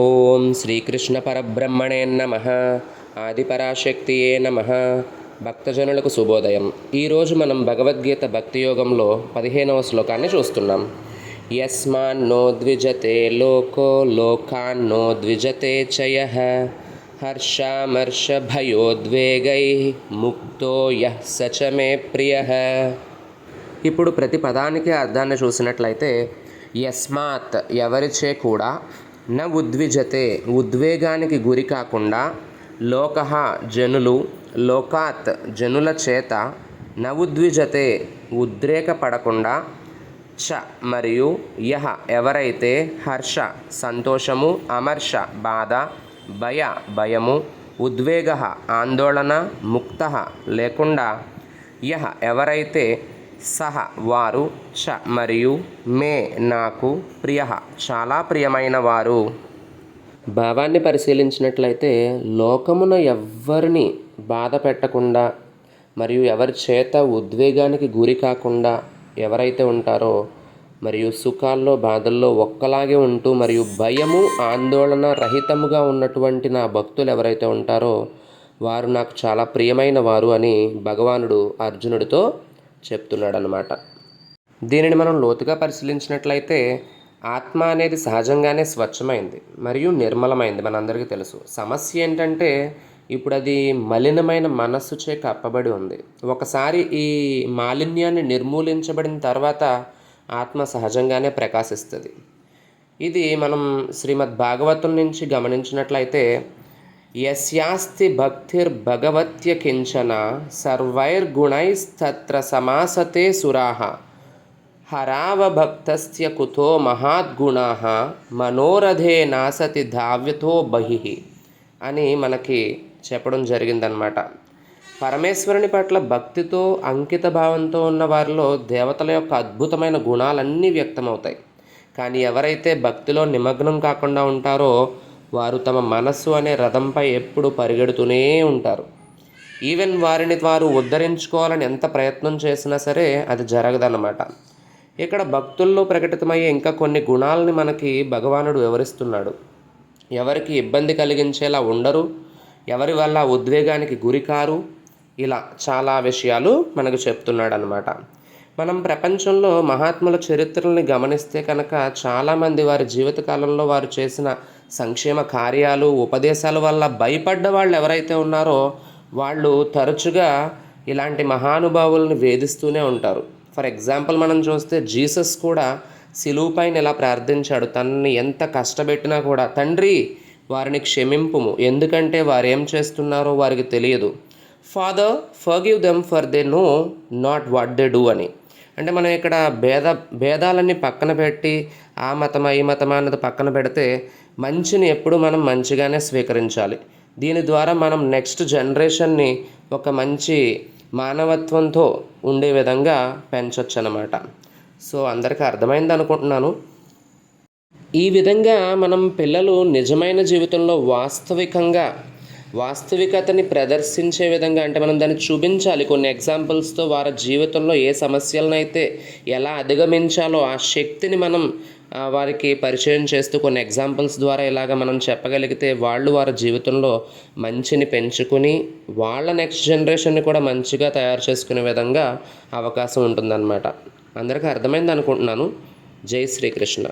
ఓం శ్రీకృష్ణ పరబ్రహ్మణే నమ. ఆదిపరాశక్తియే నమ. భక్తజనులకు శుభోదయం. ఈరోజు మనం భగవద్గీత భక్తి యోగంలో పదిహేనవ శ్లోకాన్ని చూస్తున్నాం. యస్మాన్నో ద్విజతే లోకో లోకాన్నో ద్విజతే చయ. హర్షామర్షభయోద్వేగై ముక్తో యః సచ మే ప్రియ. ఇప్పుడు ప్రతి పదానికి అర్థాన్ని చూసినట్లయితే యస్మాత్ ఎవరిచే కూడా న ఉద్విజతే ఉద్వేగానికి గురి కాకుండా లోక జనులు లోకాత్ జనుల చేత న ఉద్విజతే ఉద్రేకపడకుండా చ మరియు యహ ఎవరైతే హర్ష సంతోషము అమర్ష బాధ భయ భయము ఉద్వేగ ఆందోళన ముక్త లేకుండా యహ ఎవరైతే సహ వారు చ మరియు మే నాకు ప్రియ చాలా ప్రియమైన వారు. భావాన్ని పరిశీలించినట్లయితే లోకమున ఎవ్వరిని బాధ పెట్టకుండా మరియు ఎవరి చేత ఉద్వేగానికి గురి కాకుండా ఎవరైతే ఉంటారో మరియు సుఖాల్లో బాధల్లో ఒక్కలాగే ఉంటూ మరియు భయము ఆందోళన రహితముగా ఉన్నటువంటి నా భక్తులు ఎవరైతే ఉంటారో వారు నాకు చాలా ప్రియమైన వారు అని భగవానుడు అర్జునుడితో చెప్తున్నాడనమాట దీనిని మనం లోతుగా పరిశీలించినట్లయితే ఆత్మ అనేది సహజంగానే స్వచ్ఛమైంది మరియు నిర్మలమైంది మనందరికీ తెలుసు. సమస్య ఏంటంటే ఇప్పుడు అది మలినమైన మనస్సుచే కప్పబడి ఉంది. ఒకసారి ఈ మాలిన్యాన్ని నిర్మూలించబడిన తర్వాత ఆత్మ సహజంగానే ప్రకాశిస్తుంది. ఇది మనం శ్రీమద్ భాగవతం నుంచి గమనించినట్లయితే యస్యాస్తి భక్తిర్భగవత్య కించన సర్వైర్గుణైస్తత్ర సమాసతే సురాహ హరావభక్తస్య కుతో మహాద్గుణా మనోరథే నాసతి ధావ్యతో బహి అని మనకి చెప్పడం జరిగిందనమాట పరమేశ్వరుని పట్ల భక్తితో అంకిత భావంతో ఉన్న వారిలో దేవతల యొక్క అద్భుతమైన గుణాలన్నీ వ్యక్తమవుతాయి. కానీ ఎవరైతే భక్తిలో నిమగ్నం కాకుండా ఉంటారో వారు తమ మనస్సు అనే రథంపై ఎప్పుడు పరిగెడుతూనే ఉంటారు. ఈవెన్ వారిని వారు ఉద్ధరించుకోవాలని ఎంత ప్రయత్నం చేసినా సరే అది జరగదన్నమాట. ఇక్కడ భక్తుల్లో ప్రకటితమయ్యే ఇంకా కొన్ని గుణాలని మనకి భగవానుడు వివరిస్తున్నాడు. ఎవరికి ఇబ్బంది కలిగించేలా ఉండరు ఎవరి వల్ల ఉద్వేగానికి గురికారు ఇలా చాలా విషయాలు మనకు చెప్తున్నాడు అనమాట మనం ప్రపంచంలో మహాత్ముల చరిత్రల్ని గమనిస్తే కనుక చాలామంది వారి జీవితకాలంలో వారు చేసిన సంక్షేమ కార్యాలు ఉపదేశాల వల్ల భయపడ్డ వాళ్ళు ఎవరైతే ఉన్నారో వాళ్ళు తరచుగా ఇలాంటి మహానుభావులను వేధిస్తూనే ఉంటారు. ఫర్ ఎగ్జాంపుల్ మనం చూస్తే జీసస్ కూడా సిలువు పైన ప్రార్థించాడు. తనని ఎంత కష్టపెట్టినా కూడా తండ్రి వారిని క్షమింపుము. ఎందుకంటే వారు ఏం చేస్తున్నారో వారికి తెలియదు. Father forgive them for they know not what they do అని. అంటే మనం ఇక్కడ భేద భేదాలన్నీ పక్కన పెట్టి ఆ మతమా ఈ మతమా అన్నది పక్కన పెడితే మంచిని ఎప్పుడు మనం మంచిగానే స్వీకరించాలి. దీని ద్వారా మనం నెక్స్ట్ జనరేషన్ని ఒక మంచి మానవత్వంతో ఉండే విధంగా పెంచవచ్చు అనమాట సో అందరికీ అర్థమైంది అనుకుంటున్నాను. ఈ విధంగా మనం పిల్లలు నిజమైన జీవితంలో వాస్తవికంగా వాస్తవికతని ప్రదర్శించే విధంగా అంటే మనం దాన్ని చూపించాలి. కొన్ని ఎగ్జాంపుల్స్తో వారి జీవితంలో ఏ సమస్యలను అయితే ఎలా అధిగమించాలో ఆ శక్తిని మనం వారికి పరిచయం చేస్తూ కొన్ని ఎగ్జాంపుల్స్ ద్వారా ఇలాగ మనం చెప్పగలిగితే వాళ్ళు వారి జీవితంలో మంచిని పెంచుకుని వాళ్ళ నెక్స్ట్ జనరేషన్ని కూడా మంచిగా తయారు చేసుకునే విధంగా అవకాశం ఉంటుందన్నమాట. అందరికీ అర్థమైంది అనుకుంటున్నాను. జై శ్రీకృష్ణ.